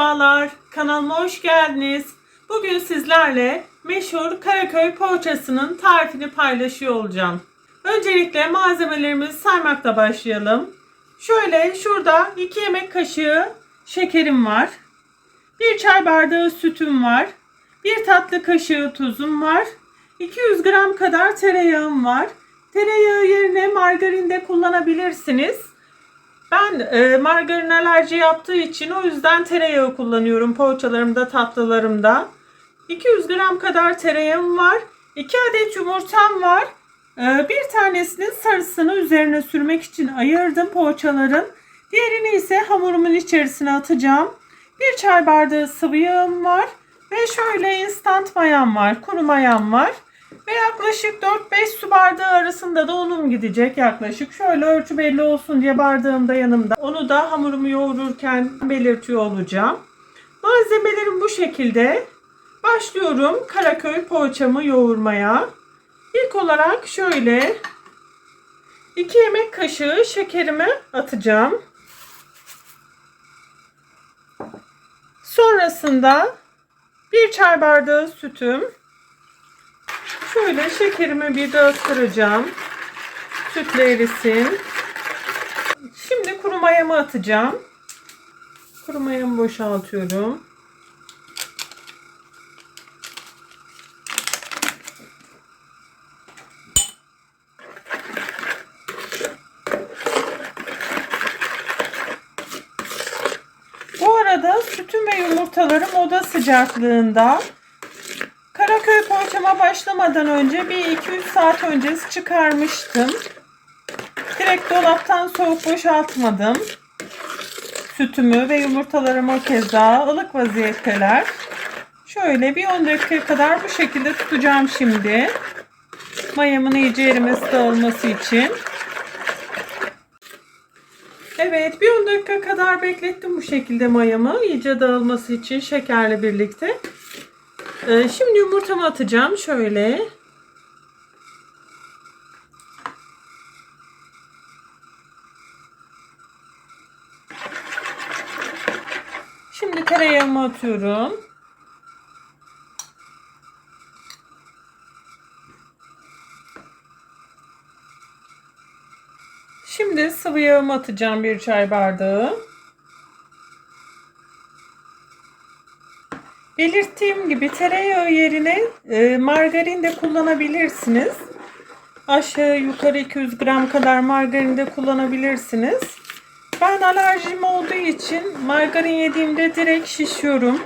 Merhabalar. Kanalıma hoş geldiniz. Bugün sizlerle meşhur Karaköy poğaçasının tarifini paylaşıyor olacağım. Öncelikle malzemelerimizi saymakla başlayalım. Şöyle şurada 2 yemek kaşığı şekerim var. 1 çay bardağı sütüm var. 1 tatlı kaşığı tuzum var. 200 gram kadar tereyağım var. Tereyağı yerine margarin de kullanabilirsiniz. Ben e, margarin alerji yaptığı için o yüzden tereyağı kullanıyorum poğaçalarımda, tatlılarımda. 200 gram kadar tereyağım var. 2 adet yumurtam var. E, bir tanesinin sarısını üzerine sürmek için ayırdım poğaçaların. Diğerini ise hamurumun içerisine atacağım. Bir çay bardağı sıvı yağım var. Ve şöyle instant mayam var, kuru mayam var. Ve yaklaşık 4-5 su bardağı arasında da unum gidecek yaklaşık. Şöyle ölçü belli olsun diye bardağım da yanımda. Onu da hamurumu yoğururken belirtiyor olacağım. Malzemelerim bu şekilde. Başlıyorum Karaköy poğaçamı yoğurmaya. İlk olarak şöyle 2 yemek kaşığı şekerimi atacağım. Sonrasında 1 çay bardağı sütüm. Şöyle şekerimi bir ısıracağım. Sütle erisin. Şimdi kuru mayamı atacağım. Kuru mayamı boşaltıyorum. Bu arada sütüm ve yumurtalarım oda sıcaklığında. Karaköy poğaçama başlamadan önce bir 2-3 saat öncesi çıkarmıştım. Direkt dolaptan soğuk boşaltmadım. Sütümü ve yumurtalarımı keza ılık vaziyetteler. Şöyle bir 10 dakika kadar bu şekilde tutacağım şimdi. Mayamın iyice erimesi dağılması için. Evet bir 10 dakika kadar beklettim bu şekilde mayamı iyice dağılması için şekerle birlikte. Ee, şimdi yumurtamı atacağım şöyle. Şimdi tereyağımı atıyorum. Şimdi sıvı yağımı atacağım bir çay bardağı. Belirttiğim gibi tereyağı yerine e, margarin de kullanabilirsiniz. Aşağı yukarı 200 gram kadar margarin de kullanabilirsiniz. Ben alerjim olduğu için margarin yediğimde direkt şişiyorum.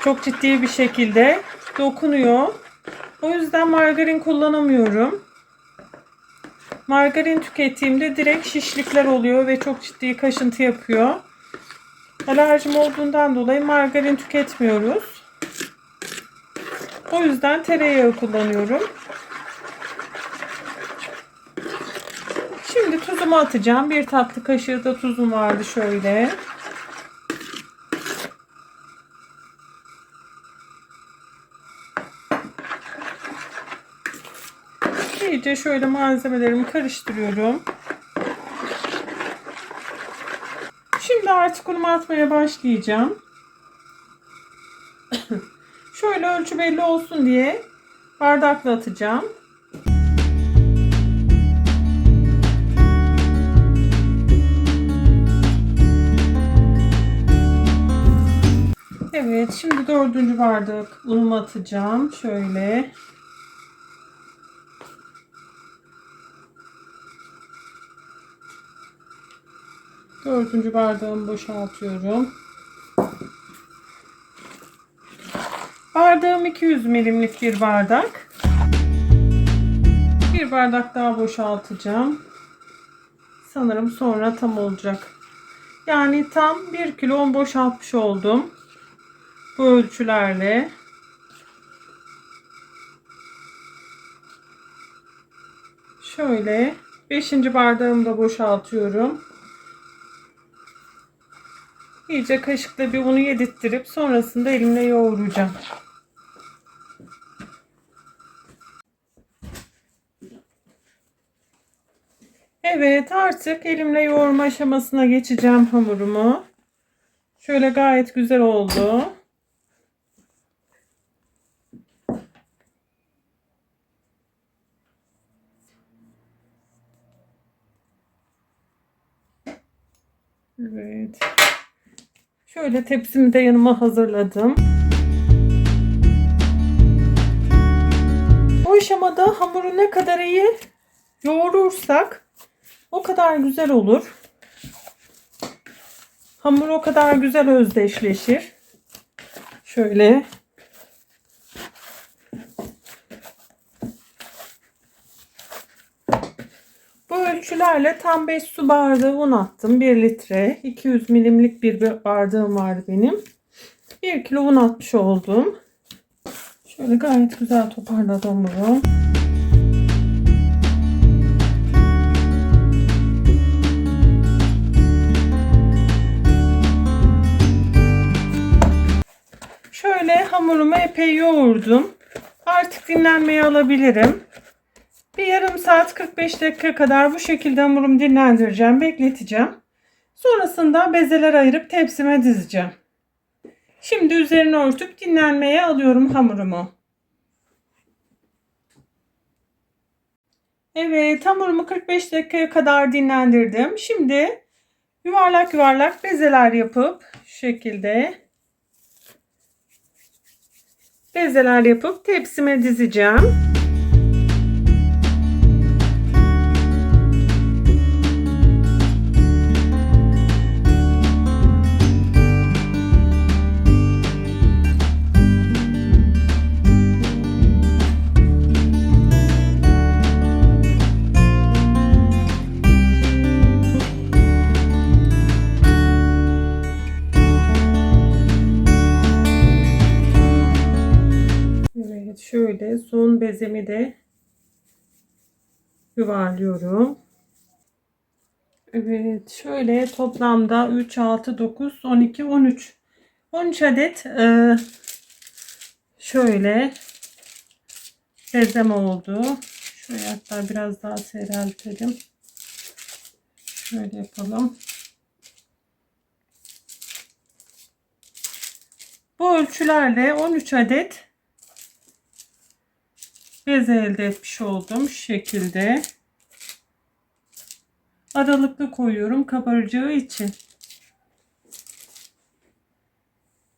Çok ciddi bir şekilde dokunuyor. O yüzden margarin kullanamıyorum. Margarin tükettiğimde direkt şişlikler oluyor ve çok ciddi kaşıntı yapıyor. Alerjim olduğundan dolayı margarin tüketmiyoruz. O yüzden tereyağı kullanıyorum. Şimdi tuzumu atacağım. Bir tatlı kaşığı da tuzum vardı şöyle. İyice şöyle malzemelerimi karıştırıyorum. Şimdi artık unumu atmaya başlayacağım. Şöyle ölçü belli olsun diye bardakla atacağım. Evet şimdi dördüncü bardak unumu atacağım. Şöyle. Dördüncü bardağımı boşaltıyorum. Bardağım 200 milimlik bir bardak. Bir bardak daha boşaltacağım. Sanırım sonra tam olacak. Yani tam 1 kilo boşaltmış oldum. Bu ölçülerle. Şöyle 5. bardağımı da boşaltıyorum. İyice kaşıkla bir unu yedirttirip sonrasında elimle yoğuracağım. Evet artık elimle yoğurma aşamasına geçeceğim hamurumu. Şöyle gayet güzel oldu. Evet. Şöyle tepsimi de yanıma hazırladım. Bu aşamada hamuru ne kadar iyi yoğurursak o kadar güzel olur. Hamur o kadar güzel özdeşleşir. Şöyle Bu ölçülerle tam 5 su bardağı un attım. 1 litre. 200 milimlik bir bardağım vardı benim. 1 kilo un atmış oldum. Şöyle gayet güzel toparladım bunu. Şöyle hamurumu epey yoğurdum. Artık dinlenmeye alabilirim. Bir yarım saat 45 dakika kadar bu şekilde hamurumu dinlendireceğim, bekleteceğim. Sonrasında bezeler ayırıp tepsime dizeceğim. Şimdi üzerine örtüp dinlenmeye alıyorum hamurumu. Evet hamurumu 45 dakikaya kadar dinlendirdim. Şimdi yuvarlak yuvarlak bezeler yapıp şu şekilde bezeler yapıp tepsime dizeceğim. Şöyle son bezemi de yuvarlıyorum. Evet şöyle toplamda 3, 6, 9, 12, 13. 13 adet e, şöyle bezem oldu. Şöyle hatta biraz daha seyreltelim. Şöyle yapalım. Bu ölçülerle 13 adet bez elde etmiş oldum. Şu şekilde. Aralıklı koyuyorum kabaracağı için.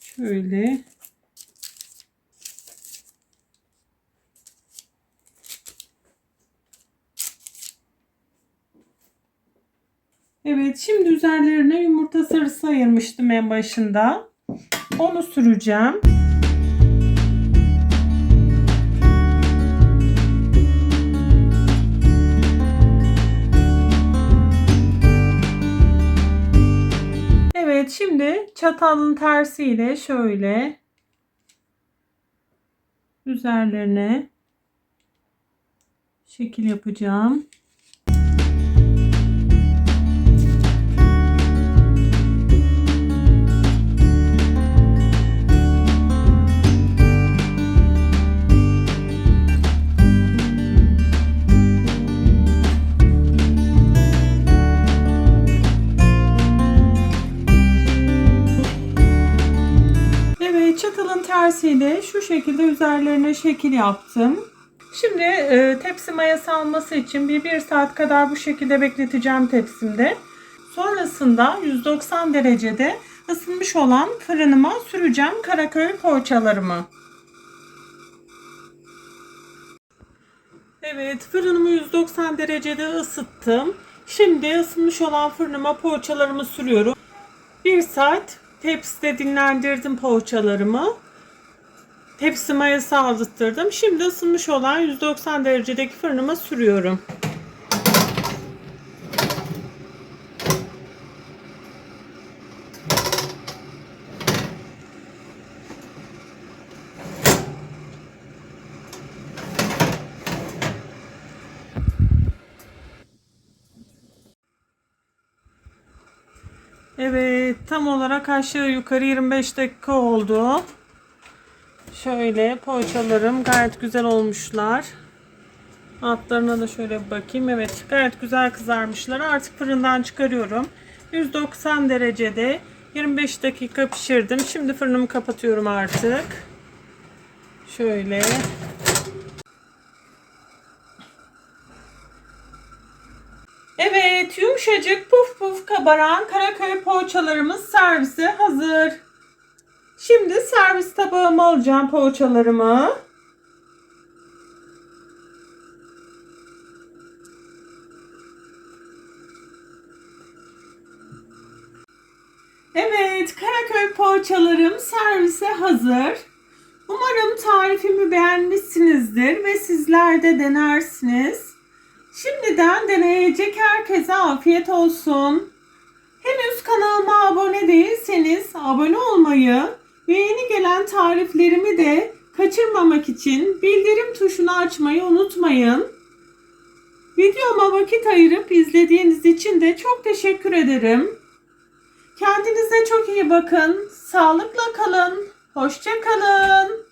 Şöyle. Evet şimdi üzerlerine yumurta sarısı ayırmıştım en başında. Onu süreceğim. Şimdi çatalın tersiyle şöyle üzerlerine şekil yapacağım. Tersiyle şu şekilde üzerlerine şekil yaptım. Şimdi e, tepsi mayası alması için bir, bir saat kadar bu şekilde bekleteceğim tepsimde. Sonrasında 190 derecede ısınmış olan fırınıma süreceğim Karaköy poğaçalarımı. Evet fırınımı 190 derecede ısıttım. Şimdi ısınmış olan fırınıma poğaçalarımı sürüyorum. 1 saat tepside dinlendirdim poğaçalarımı. Tepsi mayası aldırttırdım. Şimdi ısınmış olan 190 derecedeki fırınıma sürüyorum. Evet tam olarak aşağı yukarı 25 dakika oldu. Şöyle poğaçalarım gayet güzel olmuşlar. Altlarına da şöyle bakayım. Evet gayet güzel kızarmışlar. Artık fırından çıkarıyorum. 190 derecede 25 dakika pişirdim. Şimdi fırınımı kapatıyorum artık. Şöyle. Evet, yumuşacık puf puf kabaran Karaköy poğaçalarımız servise hazır. Şimdi servis tabağıma alacağım poğaçalarımı. Evet, Karaköy poğaçalarım servise hazır. Umarım tarifimi beğenmişsinizdir ve sizler de denersiniz. Şimdiden deneyecek herkese afiyet olsun. Henüz kanalıma abone değilseniz abone olmayı ve yeni gelen tariflerimi de kaçırmamak için bildirim tuşunu açmayı unutmayın. Videoma vakit ayırıp izlediğiniz için de çok teşekkür ederim. Kendinize çok iyi bakın. Sağlıkla kalın. Hoşça kalın.